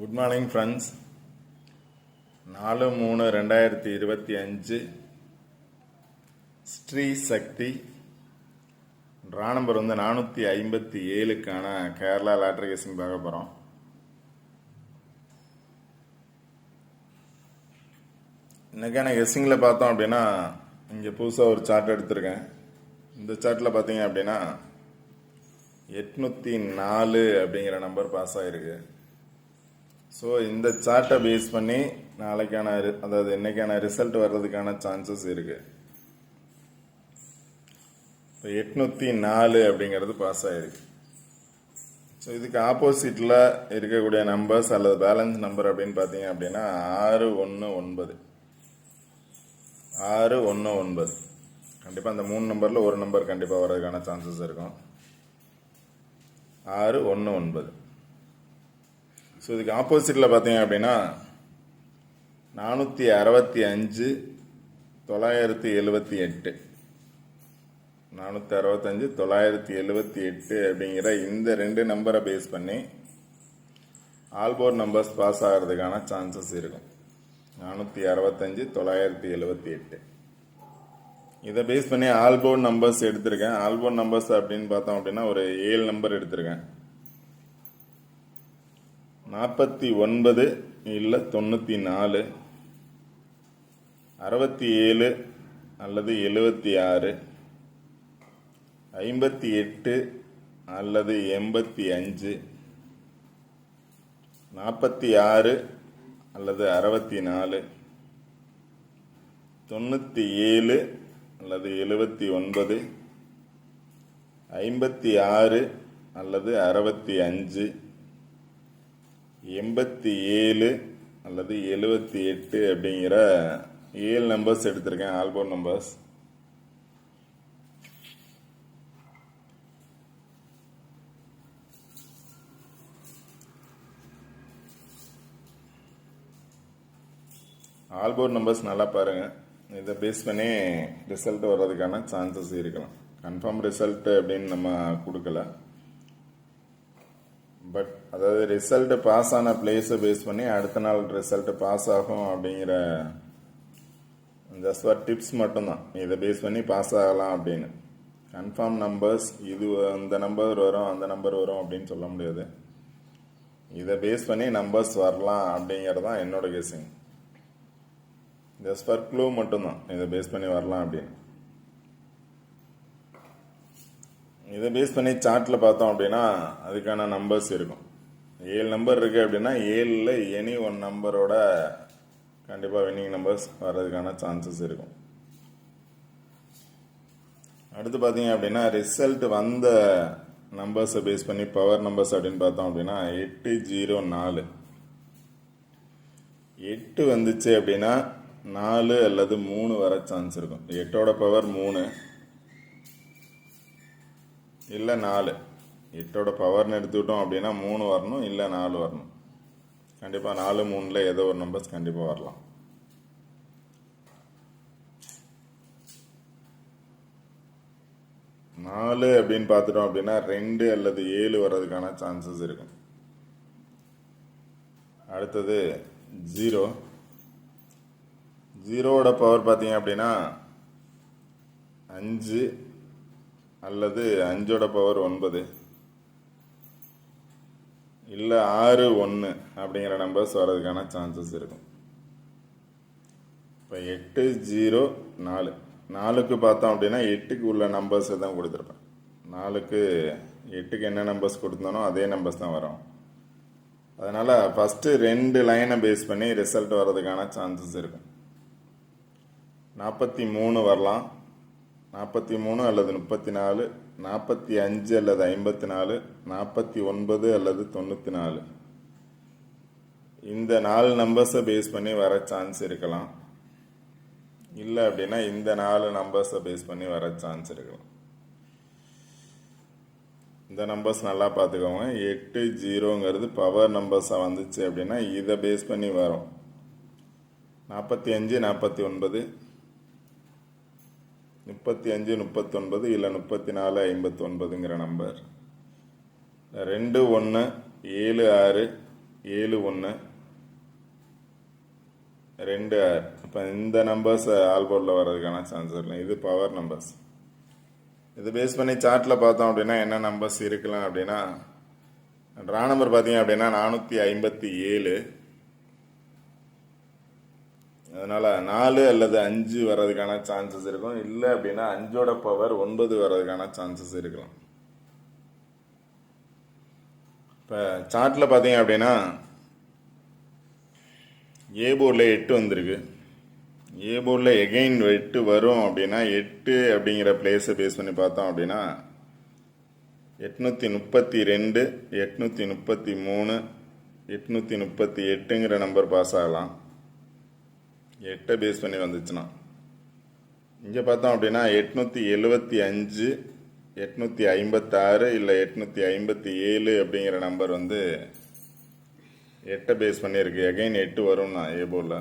Good morning friends நாலு மூணு ரெண்டாயிரத்தி இருபத்தி அஞ்சு ஸ்ரீ சக்தி. ட்ரா நம்பர் வந்து நானூற்றி ஐம்பத்தி ஏழுக்கான கேரளா லாட்ரி கேசிங் பார்க்க போகிறோம் இன்றைக்கான கெஸ்ஸிங்கில் பார்த்தோம் அப்படின்னா இங்கே புதுசாக ஒரு சார்ட் எடுத்திருக்கேன். இந்த சார்ட்டில் பார்த்தீங்க அப்படின்னா எட்நூற்றி நாலு அப்படிங்கிற நம்பர் பாஸ் ஆகிருக்கு ஸோ இந்த சார்ட்டை பேஸ் பண்ணி நாளைக்கான ரி- அதாவது இன்னைக்கான ரிசல்ட் வர்றதுக்கான சான்சஸ் இருக்கு. இப்போ எட்நூற்றி நாலு அப்படிங்கிறது பாஸ் ஆயிருக்கு. ஸோ இதுக்கு ஆப்போசிட்டில் இருக்கக்கூடிய நம்பர்ஸ் அல்லது பேலன்ஸ் நம்பர் அப்படின்னு பார்த்தீங்க அப்படின்னா ஆறு ஒன்று ஒன்பது. ஆறு ஒன்று ஒன்பது. கண்டிப்பாக அந்த மூணு நம்பரில் ஒரு நம்பர் கண்டிப்பாக வர்றதுக்கான சான்சஸ் இருக்கும். ஆறு ஒன்று ஒன்பது. ஸோ இதுக்கு ஆப்போசிட்டில் பார்த்தீங்க அப்படின்னா நானூற்றி அறுபத்தி அஞ்சு தொள்ளாயிரத்தி எழுபத்தி எட்டு. நானூற்றி அறுபத்தஞ்சு தொள்ளாயிரத்தி எழுபத்தி எட்டு அப்படிங்கிற இந்த ரெண்டு நம்பரை பேஸ் பண்ணி ஆல்போர்ட் நம்பர்ஸ் பாஸ் ஆகிறதுக்கான சான்சஸ் இருக்கும். நானூற்றி அறுபத்தஞ்சு தொள்ளாயிரத்தி எழுபத்தி எட்டு. இதை பேஸ் பண்ணி ஆல்போர்ட் நம்பர்ஸ் எடுத்திருக்கேன். ஆல்போர்ட் நம்பர்ஸ் அப்படின்னு பார்த்தோம் அப்படின்னா ஒரு ஏழு நம்பர் எடுத்திருக்கேன். நாற்பத்தி ஒன்பது இல்லை தொண்ணூற்றி நாலு அறுபத்தி ஏழு அல்லது எழுபத்தி ஆறு ஐம்பத்தி எட்டு அல்லது எண்பத்தி அஞ்சு நாற்பத்தி ஆறு அல்லது அறுபத்தி நாலு தொண்ணூற்றி ஏழு அல்லது எழுபத்தி ஒன்பது ஐம்பத்தி ஆறு அல்லது அறுபத்தி அஞ்சு எண்பத்தி ஏழு அல்லது எழுபத்தி எட்டு அப்படிங்கிற ஏழு நம்பர்ஸ் எடுத்திருக்கேன் ஆல்பம் நம்பர்ஸ் ஆல்போர்ட் நம்பர்ஸ் நல்லா பாருங்கள் இதை பேஸ் பண்ணி ரிசல்ட் வர்றதுக்கான சான்சஸ் இருக்கலாம். கன்ஃபார்ம் ரிசல்ட் அப்படின்னு நம்ம கொடுக்கல. பட் அதாவது ரிசல்ட் பாஸ் ஆன பிளேஸை பேஸ் பண்ணி அடுத்த நாள் ரிசல்ட் பாஸ் ஆகும் அப்படிங்கிற ஜஸ்ட் ஃபார் டிப்ஸ் மட்டும்தான். இதை பேஸ் பண்ணி பாஸ் ஆகலாம் அப்படின்னு. கன்ஃபார்ம் நம்பர்ஸ் இது அந்த நம்பர் வரும் அந்த நம்பர் வரும் அப்படின்னு சொல்ல முடியாது. இதை பேஸ் பண்ணி நம்பர்ஸ் வரலாம் அப்படிங்கிறது தான் என்னோட கெஸிங் ஜஸ்ட் ஃபார் க்ளூ மட்டும்தான். இதை பேஸ் பண்ணி வரலாம் அப்படின்னு. இதை பேஸ் பண்ணி சார்ட்டில் பார்த்தோம் அப்படின்னா அதுக்கான நம்பர்ஸ் இருக்கும். ஏழு நம்பர் இருக்குது அப்படின்னா ஏழில் எனி ஒன் நம்பரோட கண்டிப்பாக வின்னிங் நம்பர்ஸ் வர்றதுக்கான சான்சஸ் இருக்கும். அடுத்து பார்த்தீங்க அப்படின்னா ரிசல்ட் வந்த நம்பர்ஸை பேஸ் பண்ணி பவர் நம்பர்ஸ் அப்படின்னு பார்த்தோம் அப்படின்னா எட்டு ஜீரோ நாலு. எட்டு வந்துச்சு அப்படின்னா நாலு அல்லது மூணு வர சான்ஸ் இருக்கும். எட்டோட பவர் மூணு. இல்லை நாலு. எட்டோட பவர்னு எடுத்துக்கிட்டோம் அப்படின்னா மூணு வரணும் இல்லை நாலு வரணும். கண்டிப்பாக நாலு மூணில் ஏதோ ஒரு நம்பர்ஸ் கண்டிப்பாக வரலாம். நாலு அப்படின்னு பார்த்துட்டோம் அப்படின்னா ரெண்டு அல்லது ஏழு வர்றதுக்கான சான்சஸ் இருக்கும். அடுத்தது ஜீரோ ஜீரோவோட பவர் பார்த்தீங்க அப்படின்னா அஞ்சு அல்லது அஞ்சோட பவர் ஒன்பது. இல்லை ஆறு ஒன்று அப்படிங்கிற நம்பர்ஸ் வர்றதுக்கான சான்சஸ் இருக்கும். இப்போ எட்டு ஜீரோ நாலு. நாலுக்கு பார்த்தோம் அப்படின்னா எட்டுக்கு உள்ள நம்பர்ஸை தான் கொடுத்துருப்பேன். நாலுக்கு எட்டுக்கு என்ன நம்பர்ஸ் கொடுத்தனோ அதே நம்பர்ஸ் தான் வரும். அதனால் ஃபஸ்ட்டு ரெண்டு லைனை பேஸ் பண்ணி ரிசல்ட் வர்றதுக்கான சான்சஸ் இருக்கும். நாற்பத்தி மூணு வரலாம். நாற்பத்தி மூணு அல்லது முப்பத்தி நாலு நாற்பத்தி அஞ்சு அல்லது ஐம்பத்தி நாலு நாற்பத்தி ஒன்பது அல்லது தொண்ணூற்றி நாலு. இந்த நாலு நம்பர்ஸை பேஸ் பண்ணி வர சான்ஸ் இருக்கலாம். இல்லை அப்படின்னா இந்த நாலு நம்பர்ஸை பேஸ் பண்ணி வர சான்ஸ் இருக்கலாம். இந்த நம்பர்ஸ் நல்லா பார்த்துக்கோங்க. எட்டு ஜீரோங்கிறது பவர் நம்பர்ஸாக வந்துச்சு அப்படின்னா இதை பேஸ் பண்ணி வரும். நாற்பத்தி அஞ்சு நாற்பத்தி ஒன்பது முப்பத்தி அஞ்சு முப்பத்தொன்பது இல்லை முப்பத்தி நாலு ஐம்பத்தொன்பதுங்கிற நம்பர். ரெண்டு ஒன்று ஏழு ஆறு ஏழு ஒன்று ரெண்டு ஆறு. இப்போ இந்த நம்பர்ஸ் ஆல்போர்டில் வர்றதுக்கான சான்ஸ் இல்லை. இது பவர் நம்பர்ஸ் இது பேஸ் பண்ணி சார்ட்டில் பார்த்தோம் அப்படின்னா என்ன நம்பர்ஸ் இருக்கலாம் அப்படின்னா ட்ரா நம்பர் பார்த்தீங்க அப்படின்னா நானூற்றி ஐம்பத்தி ஏழு. அதனால் நாலு அல்லது அஞ்சு வர்றதுக்கான சான்சஸ் இருக்கும். இல்லை அப்படின்னா அஞ்சோட பவர் ஒன்பது வர்றதுக்கான சான்சஸ் இருக்கலாம். இப்போ சார்ட்டில் பார்த்தீங்க அப்படின்னா ஏ போர்டில் எட்டு வந்திருக்கு. ஏ போர்டில் எகைன் எட்டு வரும் அப்படின்னா எட்டு அப்படிங்கிற பிளேஸை பேஸ் பண்ணி பார்த்தோம் அப்படின்னா எட்நூற்றி முப்பத்தி ரெண்டு எட்நூற்றி முப்பத்தி மூணு எட்நூற்றி முப்பத்தி எட்டுங்கிற நம்பர் பாஸ் ஆகலாம். எட்டை பேஸ் பண்ணி வந்துச்சுன்னா இங்கே பார்த்தோம் அப்படின்னா எட்நூற்றி எழுபத்தி அஞ்சு எட்நூற்றி ஐம்பத்தாறு இல்லை எட்நூற்றி ஐம்பத்தி ஏழு அப்படிங்கிற நம்பர் வந்து எட்டை பேஸ் பண்ணியிருக்கு. எகைன் எட்டு வரும்னா ஏபோலில்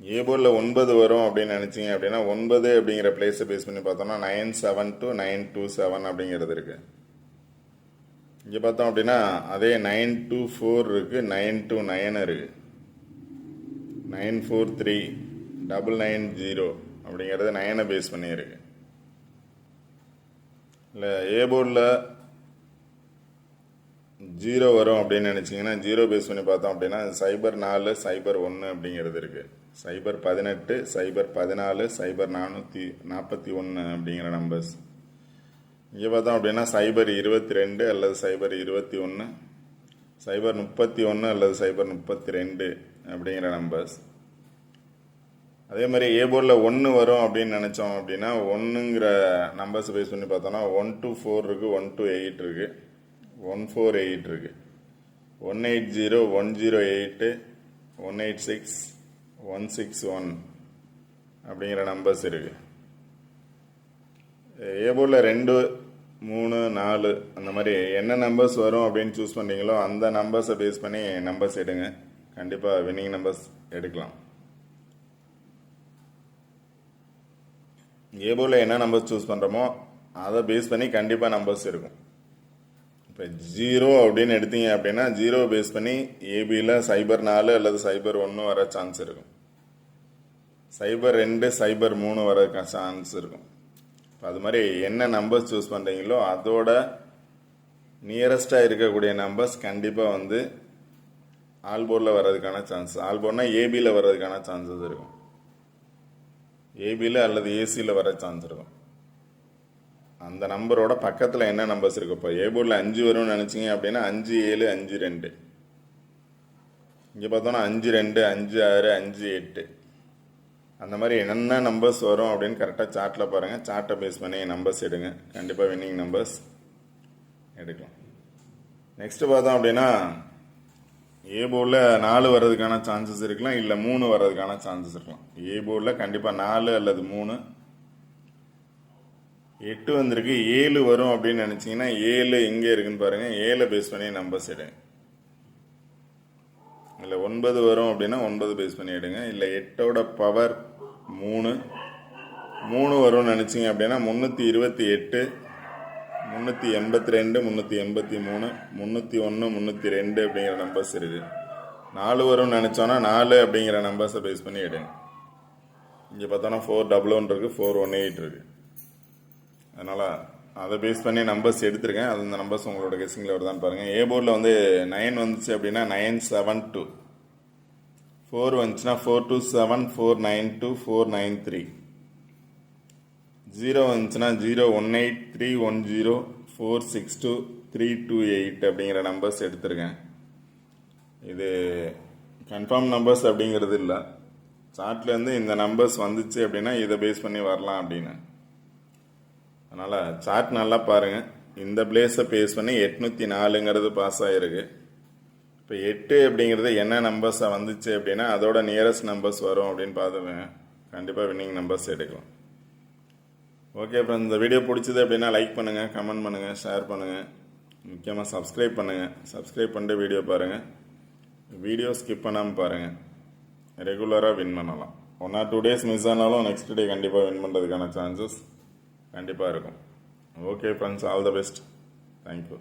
ஏபோலில் ஒன்பது வரும் அப்படின்னு நினச்சிங்க அப்படின்னா ஒன்பது அப்படிங்கிற பிளேஸை பேஸ் பண்ணி பார்த்தோம்னா nine seven two nine two seven அப்படிங்கிறது இருக்குது இங்கே பார்த்தோம் அப்படின்னா அதே நைன் டூ ஃபோர் இருக்குது நைன் டூ நைன் இருக்குது nine four three double nine zero அப்படிங்கிறது நைனை பேஸ் பண்ணியிருக்கு. இல்லை ஏ போர்டில் ஜீரோ வரும் அப்படின்னு நினச்சிங்கன்னா ஜீரோ பேஸ் பண்ணி பார்த்தோம் அப்படின்னா சைபர் நாலு சைபர் ஒன்று அப்படிங்கிறது இருக்குது சைபர் பதினெட்டு சைபர் பதினாலு சைபர் நானூற்றி நாற்பத்தி ஒன்று அப்படிங்கிற நம்பர்ஸ் இங்கே பார்த்தோம் அப்படின்னா சைபர் இருபத்தி ரெண்டு அல்லது சைபர் இருபத்தி ஒன்று சைபர் முப்பத்தி ஒன்று அல்லது சைபர் முப்பத்தி ரெண்டு அப்படிங்கிற நம்பர்ஸ் அதே மாதிரி ஏ போர்டில் ஒன்று வரும் அப்படின்னு நினச்சோம் அப்படின்னா ஒன்றுங்கிற நம்பர்ஸ் பேஸ் பண்ணி பார்த்தோம்னா ஒன் டூ ஃபோர் இருக்குது ஒன் டூ எயிட் இருக்குது ஒன் ஃபோர் எயிட் இருக்குது one eight zero one zero eight one eight six one six one அப்படிங்கிற நம்பர்ஸ் இருக்குது ஏ போர்டில் ரெண்டு மூணு நாலு அந்த மாதிரி என்ன நம்பர்ஸ் வரும் அப்படின்னு சூஸ் பண்ணிங்களோ அந்த நம்பர்ஸை பேஸ் பண்ணி நம்பர்ஸ் எடுங்க. கண்டிப்பாக வின்னிங் நம்பர்ஸ் எடுக்கலாம். ஏ போர்டில் என்ன நம்பர்ஸ் சூஸ் பண்ணுறோமோ அதை பேஸ் பண்ணி கண்டிப்பாக நம்பர்ஸ் இருக்கும் இப்போ ஜீரோ அப்படின்னு எடுத்தீங்க அப்படின்னா ஜீரோ பேஸ் பண்ணி ஏபியில் சைபர் நாலு அல்லது சைபர் ஒன்று வர சான்ஸ் இருக்கும். சைபர் ரெண்டு சைபர் மூணு வர சான்ஸ் இருக்கும். இப்போ அது மாதிரி என்ன நம்பர்ஸ் சூஸ் பண்ணுறீங்களோ அதோட நியரஸ்ட்டாக இருக்கக்கூடிய நம்பர்ஸ் கண்டிப்பாக வந்து ஆல்போர்டில் வர்றதுக்கான சான்ஸ் ஆல்போர்ட்னா ஏபியில் வர்றதுக்கான சான்சஸ் இருக்கும். ஏபியில் அல்லது ஏசியில் வர சான்ஸ் இருக்கும். அந்த நம்பரோட பக்கத்தில் என்ன நம்பர்ஸ் இருக்கு இப்போ ஏ போர்டில் அஞ்சு வரும்னு நினச்சிங்க அப்படின்னா அஞ்சு ஏழு அஞ்சு ரெண்டு. இங்கே பார்த்தோன்னா அஞ்சு ரெண்டு அஞ்சு ஆறு அஞ்சு எட்டு. அந்த மாதிரி என்னென்ன நம்பர்ஸ் வரும் அப்படின்னு கரெக்டாக சார்ட்டில் பாருங்கள் சார்ட்டை பேஸ் பண்ணி நம்பர்ஸ் எடுங்க. கண்டிப்பாக வின்னிங் நம்பர்ஸ் எடுக்கலாம். நெக்ஸ்ட்டு பார்த்தோம் அப்படின்னா ஏ போர்டில் நாலு வர்றதுக்கான சான்சஸ் இருக்கலாம் இல்லை மூணு வர்றதுக்கான சான்சஸ் இருக்கலாம். ஏ போர்டில் கண்டிப்பாக நாலு அல்லது மூணு. எட்டு வந்திருக்கு ஏழு வரும் அப்படின்னு நினச்சிங்கன்னா ஏழு எங்கே இருக்குன்னு பாருங்கள் ஏழை பேஸ் பண்ணி நம்பர்ஸ் எடுங்க இல்லை ஒன்பது வரும் அப்படின்னா ஒன்பது பேஸ் பண்ணி எடுங்க. இல்லை எட்டோட பவர் மூணு. மூணு வரும்னு நினச்சிங்க அப்படின்னா முந்நூற்றி இருபத்தி எட்டு. முந்நூற்றி எண்பத்தி ரெண்டு முந்நூற்றி எண்பத்தி மூணு முந்நூற்றி ஒன்று முந்நூற்றி ரெண்டு அப்படிங்கிற நம்பர்ஸ் இருக்குது நாலு வரும்னு நினச்சோன்னா நாலு அப்படிங்கிற நம்பர்ஸை பேஸ் பண்ணி எடுங்க. இங்கே பார்த்தோன்னா ஃபோர் டபுள் ஒன் இருக்குது ஃபோர் ஒன் எயிட் இருக்குது அதனால் அதை பேஸ் பண்ணி நம்பர்ஸ் எடுத்திருக்கேன். அது நம்பர்ஸ் உங்களோட கெஸ்ஸிங்கில் வருதான்னு பாருங்கள் ஏ போர்டில் வந்து நைன் வந்துச்சு அப்படின்னா நைன் செவன் டூ ஃபோர் வந்துச்சுன்னா four two seven four nine two four nine three zero வந்துச்சுன்னா zero one eight three one zero four six two three two eight அப்படிங்கிற நம்பர்ஸ் எடுத்திருக்கேன். இது கன்ஃபார்ம் நம்பர்ஸ் அப்படிங்கிறது இல்லை. சார்ட்லேருந்து இந்த நம்பர்ஸ் வந்துச்சு அப்படின்னா இதை பேஸ் பண்ணி வரலாம் அப்படின்னு. அதனால் சார்ட் நல்லா பாருங்கள் இந்த பிளேஸை பேஸ் பண்ணி எட்நூற்றி நாலுங்கிறது பாஸ் ஆகிருக்கு இப்போ எட்டு அப்படிங்கிறது என்ன நம்பர்ஸாக வந்துச்சு அப்படின்னா அதோட நியரஸ்ட் நம்பர்ஸ் வரும் அப்படின்னு பார்த்துவேன் கண்டிப்பாக வின்னிங் நம்பர்ஸ் எடுக்கலாம். ஓகே அப்புறம் இந்த வீடியோ பிடிச்சது அப்படின்னா லைக் பண்ணுங்கள் கமெண்ட் பண்ணுங்கள் ஷேர் பண்ணுங்கள் முக்கியமாக சப்ஸ்கிரைப் பண்ணுங்கள் சப்ஸ்கிரைப் பண்ணிட்டு வீடியோ பாருங்கள் வீடியோ ஸ்கிப் பண்ணாமல் பாருங்கள் ரெகுலராக வின் பண்ணலாம். One or two days miss ஆனாலும் நெக்ஸ்ட் டே கண்டிப்பாக வின் பண்ணுறதுக்கான சான்சஸ் கண்டிப்பாக இருக்கும். Okay friends all the best thank you